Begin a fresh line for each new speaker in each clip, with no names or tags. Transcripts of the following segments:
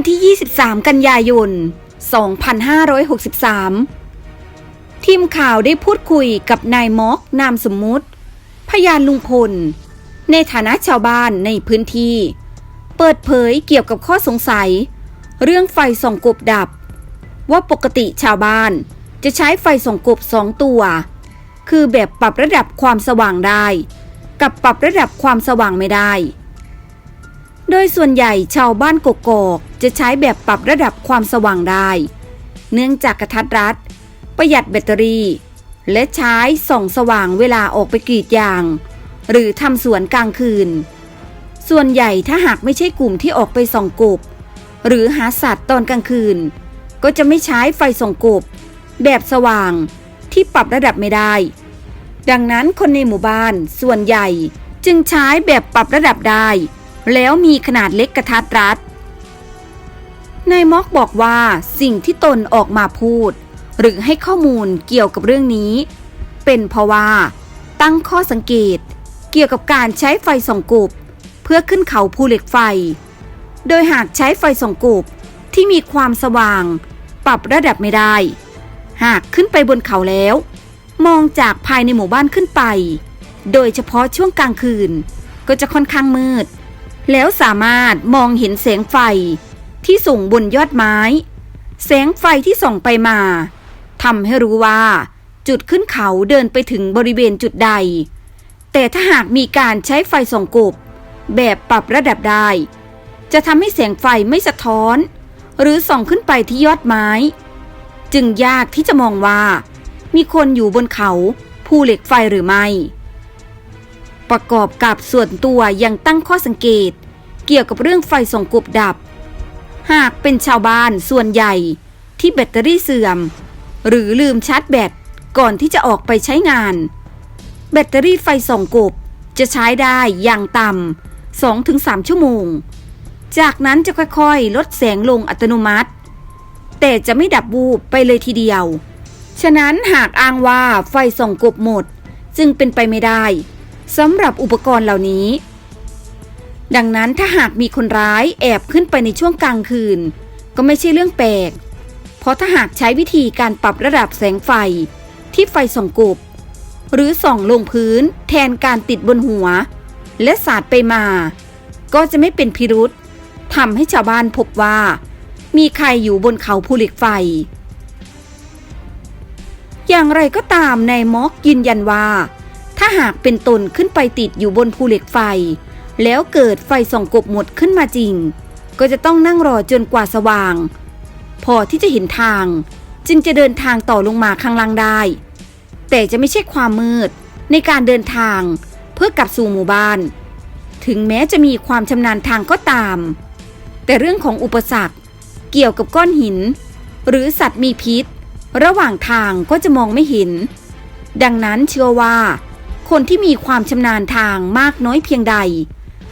วันที่ 23 กันยายน 2563 ทีมข่าวได้พูดคุยกับนายม็อกนามสมมุติ พยานลุงพล ในฐานะชาวบ้านในพื้นที่ เปิดเผยเกี่ยวกับข้อสงสัย เรื่องไฟส่องกบดับ ว่าปกติชาวบ้านจะใช้ไฟส่องกบสองตัว คือแบบปรับระดับความสว่างได้ กับปรับระดับความสว่างไม่ได้ โดยส่วนใหญ่ชาวบ้านกกอกจะใช้แบบปรับระดับความสว่างได้ เนื่องจากกระทัดรัด ประหยัดแบตเตอรี่ และใช้ส่องสว่างเวลาออกไปกรีดยาง หรือทำสวนกลางคืน ส่วนใหญ่ถ้าหากไม่ใช่กลุ่มที่ออกไปส่องกบ หรือหาสัตว์ตอนกลางคืน ก็จะไม่ใช้ไฟส่องกบ แบบสว่างที่ปรับระดับไม่ได้ ดังนั้นคนในหมู่บ้านส่วนใหญ่จึงใช้แบบปรับระดับได้ แล้วมีขนาดเล็กกระทัดรัดนายม็อกบอกว่าสิ่งที่ตนออกมาพูด หรือให้ข้อมูลเกี่ยวกับเรื่องนี้ เป็นเพราะว่า ตั้งข้อสังเกต เกี่ยวกับการใช้ไฟส่องกบเพื่อขึ้นเขาภูเหล็กไฟ โดยหากใช้ไฟส่องกบที่มีความสว่าง ปรับระดับไม่ได้ หากขึ้นไปบนเขาแล้ว มองจากภายในหมู่บ้านขึ้นไป โดยเฉพาะช่วงกลางคืน ก็จะค่อนข้างมืด แล้วสามารถมองเห็นแสงไฟที่ส่งบนยอดไม้ แสงไฟที่ส่องไปมาทำให้รู้ว่า จุดขึ้นเขาเดินไปถึงบริเวณจุดใด แต่ถ้าหากมีการใช้ไฟส่องกบ แบบปรับระดับได้ จะทำให้แสงไฟไม่สะท้อน หรือส่องขึ้นไปที่ยอดไม้ จึงยากที่จะมองว่า มีคนอยู่บนเขาภูเหล็กไฟหรือไม่ ประกอบกับส่วนตัวยังตั้งข้อสังเกต เกี่ยวกับเรื่องไฟส่องกบดับ หากเป็นชาวบ้านส่วนใหญ่ที่แบตเตอรี่เสื่อม หรือลืมชาร์จแบตก่อนที่จะออกไปใช้งาน แบตเตอรี่ไฟส่องกบจะใช้ได้อย่างต่ำ 2-3 ชั่วโมง จากนั้นจะค่อยๆ ลดแสงลงอัตโนมัติ แต่จะไม่ดับวูบไปเลยทีเดียว ฉะนั้นหากอ้างว่าไฟส่องกบหมด จึงเป็นไปไม่ได้ สำหรับอุปกรณ์เหล่านี้ ดังนั้นถ้าหากมีคนร้ายแอบขึ้นไปในช่วงกลางคืน ก็ไม่ใช่เรื่องแปลก เพราะถ้าหากใช้วิธีการปรับระดับแสงไฟ ที่ไฟส่องกบ หรือส่องลงพื้นแทนการติดบนหัว และสาดไปมา ก็จะไม่เป็นพิรุษทำให้ชาวบ้านพบว่า มีใครอยู่บนเขาภูเหล็กไฟ อย่างไรก็ตามนายม็อกยืนยันว่า ถ้าหากเป็นตนขึ้นไปติดอยู่บนภูเหล็กไฟ แล้วเกิดไฟส่องกบหมดขึ้นมาจริง ก็จะต้องนั่งรอจนกว่าสว่าง พอที่จะเห็นทาง จึงจะเดินทางต่อลงมาข้างล่างได้ แต่จะไม่ใช่ความมืดในการเดินทางเพื่อกลับสู่หมู่บ้าน ถึงแม้จะมีความชำนาญทางก็ตาม แต่เรื่องของอุปสรรคเกี่ยวกับก้อนหิน หรือสัตว์มีพิษ ระหว่างทางก็จะมองไม่เห็น ดังนั้นเชื่อว่า คนที่มีความชำนาญทางมากน้อยเพียงใด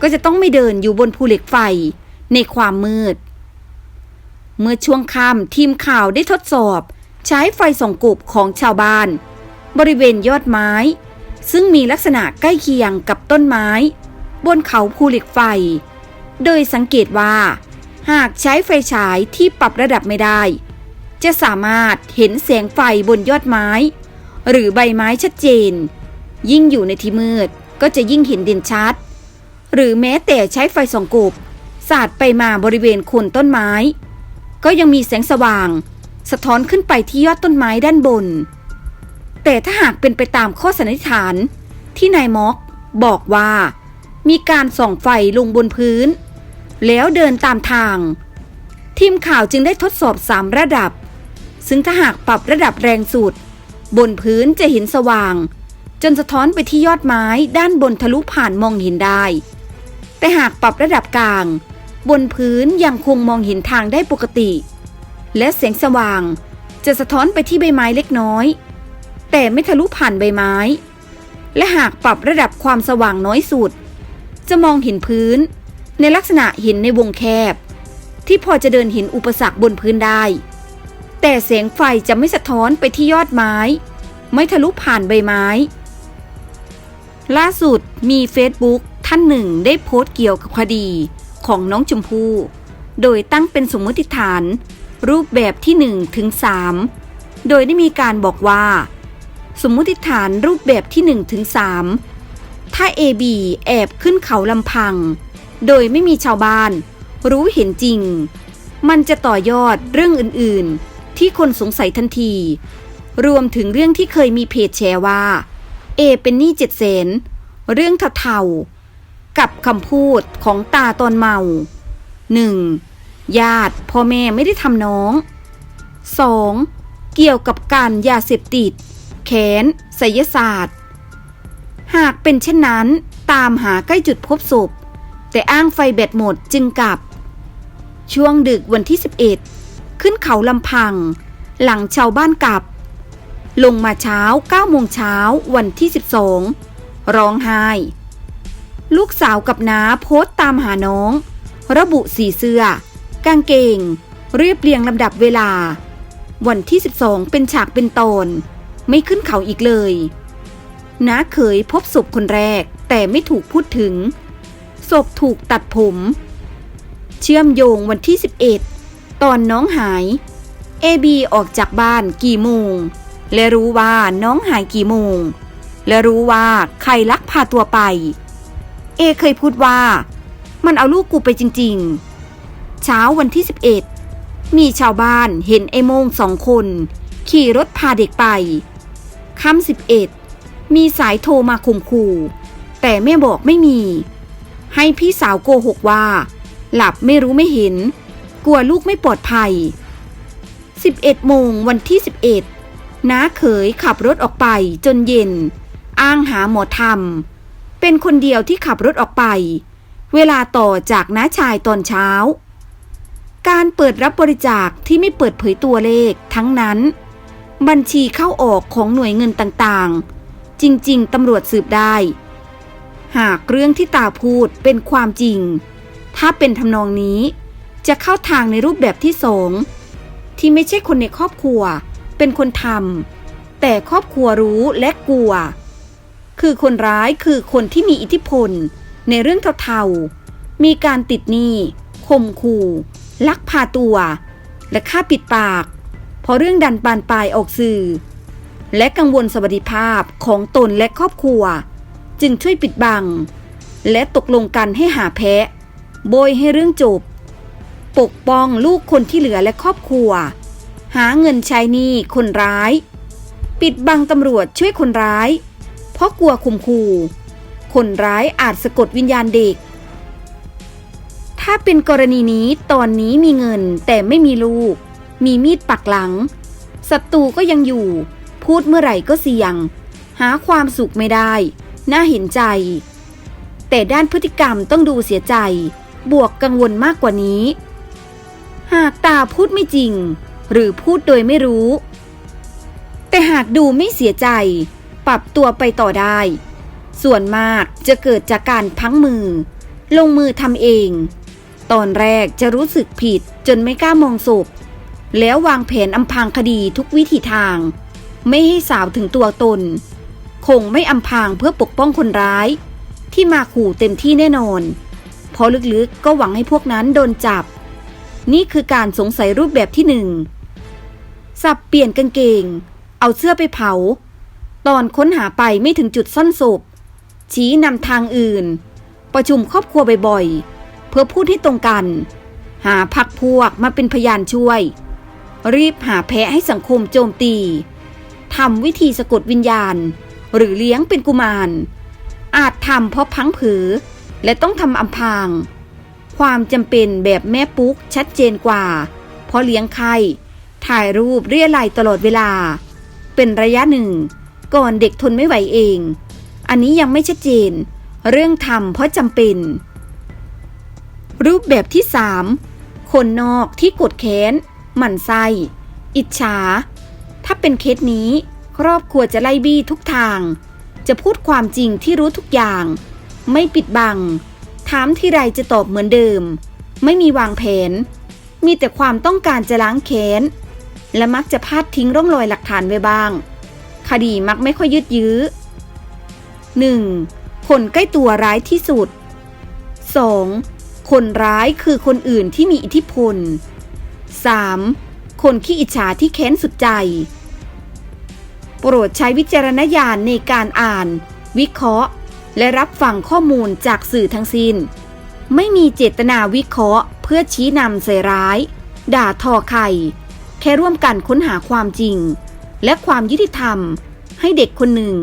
ก็จะต้องไม่เดินอยู่บนภูเหล็กไฟในความมืด เมื่อช่วงค่ำทีมข่าวได้ทดสอบ ใช้ไฟส่องกบของชาวบ้าน บริเวณยอดไม้ ซึ่งมีลักษณะใกล้เคียงกับต้นไม้ บนเขาภูเหล็กไฟ โดยสังเกตว่า หากใช้ไฟฉายที่ปรับระดับไม่ได้ จะสามารถเห็นแสงไฟบนยอดไม้ หรือใบไม้ชัดเจน ยิ่งอยู่ในที่มืดก็จะยิ่งเห็นด่นชัด หรือแม้แต่ใช้ไฟส่องกบสาดไปมาบริเวณโคนต้นไม้ ก็ยังมีแสงสว่าง สะท้อนขึ้นไปที่ยอดต้นไม้ด้านบน แต่ถ้าหากเป็นไปตามข้อสันนิษฐาน ที่นายม็อกบอกว่า มีการส่องไฟลงบนพื้น แล้วเดินตามทาง ทีมข่าวจึงได้ทดสอบ3ระดับ ซึ่งถ้าหากปรับระดับแรงสุด บนพื้นจะเห็นสว่าง จนสะท้อนไปที่ยอดไม้ด้านบนทะลุผ่านมองเห็นได้ แต่หากปรับระดับกลาง บนพื้นยังคงมองเห็นทางได้ปกติ และแสงสว่างจะสะท้อนไปที่ใบไม้เล็กน้อย แต่ไม่ทะลุผ่านใบไม้ และหากปรับระดับความสว่างน้อยสุด จะมองเห็นพื้น ในลักษณะเห็นในวงแคบ ที่พอจะเดินเห็นอุปสรรคบนพื้นได้ แต่แสงไฟจะไม่สะท้อนไปที่ยอดไม้ ไม่ทะลุผ่านใบไม้ ล่าสุดมีเฟซบุ๊กท่านหนึ่งได้โพสต์เกี่ยวกับคดีของน้องชมพู่โดยตั้งเป็นสมมติฐาน รูปแบบที่1ถึง3โดยได้มีการบอกว่า สมมติฐานรูปแบบที่1ถึง3ถ้า AB แอบขึ้นเขาลำพัง โดยไม่มีชาวบ้าน รู้เห็นจริง มันจะต่อยอดเรื่องอื่นๆ ที่คนสงสัยทันที รวมถึงเรื่องที่เคยมีเพจแชร์ว่า เอเป็นหนี้เจ็ดแสนเรื่องเท่าๆ กับคำพูดของตาตอนเมา 1. ญาติพ่อแม่ไม่ได้ทำน้อง 2. เกี่ยวกับการยาเสพติดแขนไสยศาสตร์ หากเป็นเช่นนั้นตามหาใกล้จุดพบศพ แต่อ้างไฟแบตหมดจึงกลับ ช่วงดึกวันที่ 11 ขึ้นเขาลำพัง หลังชาวบ้านกลับ ลงมาเช้า9โมงเช้าวันที่ 12 ร้องไห้ ลูกสาวกับน้าโพสต์ตามหาน้อง ระบุสีเสื้อ กางเกง เรียบเรียงลำดับเวลา วันที่ 12 เป็นฉากเป็นตอน ไม่ขึ้นเขาอีกเลยน้าเขยพบศพคนแรกแต่ไม่ถูกพูดถึง ศพถูกตัดผม เชื่อมโยงวันที่ 11 ตอนน้องหาย เอบีออกจากบ้านกี่โมง และรู้ว่าน้องหายกี่โมง และรู้ว่าใครลักพาตัวไป เอเคยพูดว่า มันเอาลูกกูไปจริง ๆ เช้าวันที่ 11 มีชาวบ้านเห็นไอ้โมงสองคน ขี่รถพาเด็กไปค่ำ11 มีสายโทรมาข่มขู่แต่แม่บอกไม่มี ให้พี่สาวโกหกว่า หลับไม่รู้ไม่เห็น กลัวลูกไม่ปลอดภัย 11โมงวันที่ 11 น้าเขยขับรถออกไปจนเย็น อ้างหาหมอธรรม เป็นคนเดียวที่ขับรถออกไป เวลาต่อจากน้าชายตอนเช้า การเปิดรับบริจาคที่ไม่เปิดเผยตัวเลขทั้งนั้น บัญชีเข้าออกของหน่วยเงินต่างๆ จริง ๆตำรวจสืบได้ หากเรื่องที่ตาพูดเป็นความจริง ถ้าเป็นทำนองนี้จะเข้าทางในรูปแบบที่สองที่ไม่ใช่คนในครอบครัว เป็นคนทำแต่ครอบครัวรู้และกลัว คือคนร้ายคือคนที่มีอิทธิพล ในเรื่องเทาๆ มีการติดหนี้ข่มขู่ลักพาตัว และฆ่าปิดปาก เพราะเรื่องดันปานปลายออกสื่อ และกังวลสวัสดิภาพของตนและครอบครัว จึงช่วยปิดบัง และตกลงกันให้หาแพะ โบยให้เรื่องจบ ปกป้องลูกคนที่เหลือและครอบครัว หาเงินใช้หนี้คนร้าย ปิดบังตำรวจช่วยคนร้าย เพราะกลัวข่มขู่คนร้ายอาจสะกดวิญญาณเด็ก ถ้าเป็นกรณีนี้ตอนนี้มีเงินแต่ไม่มีลูก มีมีดปักหลังศัตรูก็ยังอยู่ พูดเมื่อไหร่ก็เสี่ยง หาความสุขไม่ได้ น่าเห็นใจ แต่ด้านพฤติกรรมต้องดูเสียใจ บวกกังวลมากกว่านี้ หากตาพูดไม่จริง หรือพูดโดยไม่รู้ แต่หากดูไม่เสียใจ ปรับตัวไปต่อได้ ส่วนมากจะเกิดจากการพังมือ ลงมือทำเอง ตอนแรกจะรู้สึกผิดจนไม่กล้ามองศพ แล้ววางแผนอำพางคดีทุกวิถีทาง ไม่ให้สาวถึงตัวตน คงไม่อำพางเพื่อปกป้องคนร้าย ที่มาขู่เต็มที่แน่นอนเพราะลึกๆก็หวังให้พวกนั้นโดนจับ นี่คือการสงสัยรูปแบบที่หนึ่ง สับเปลี่ยนกางเกง เอาเสื้อไปเผา ตอนค้นหาไปไม่ถึงจุดซ่อนศพ ชี้นำทางอื่น ประชุมครอบครัวบ่อยๆ เพื่อพูดให้ตรงกัน หาพักพวกมาเป็นพยานช่วย รีบหาแพ้ให้สังคมโจมตีทำวิธีสะกดวิญญาณ หรือเลี้ยงเป็นกุมาร อาจทำเพราะพังผือ และต้องทำอำพาง ความจำเป็นแบบแม่ปุ๊กชัดเจนกว่า เพราะเลี้ยงไข่ ถ่ายรูปเรียลัยตลอดเวลา เป็นระยะหนึ่ง ก่อนเด็กทนไม่ไหวเอง อันนี้ยังไม่ชัดเจน เรื่องทำเพราะจำเป็น รูปแบบที่สามคนนอกที่กดแค้น หมั่นไส้ อิจฉา ถ้าเป็นเคสนี้ ครอบครัวจะไล่บี้ทุกทาง จะพูดความจริงที่รู้ทุกอย่าง ไม่ปิดบัง ถามที่ไรจะตอบเหมือนเดิม ไม่มีวางแผน มีแต่ความต้องการจะล้างแค้น และมักจะพลาดทิ้งร่องรอยหลักฐานไว้บ้าง คดีมักไม่ค่อยยืดยื้อ 1. คนใกล้ตัวร้ายที่สุด 2. คคนร้ายคือคนอื่นที่มีอิทธิพล 3. คนขี้อิจฉาที่แค้นสุดใจ โปรดใช้วิจารณญาณในการอ่าน วิเคราะห์ และรับฟังข้อมูลจากสื่อทั้งสิ้น ไม่มีเจตนาวิเคราะห์ เพื่อชี้นำใส่ร้าย ด่าทอใคร แค่ร่วมกันค้นหาความจริง และความยุติธรรม ให้เด็กคนหนึ่ง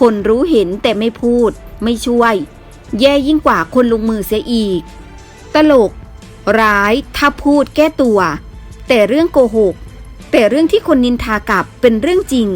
คนรู้เห็นแต่ไม่พูด ไม่ช่วย แย่ยิ่งกว่าคนลงมือเสียอีก ตลก ร้ายถ้าพูดแก้ตัว แต่เรื่องโกหก แต่เรื่องที่คนนินทากลับเป็นเรื่องจริง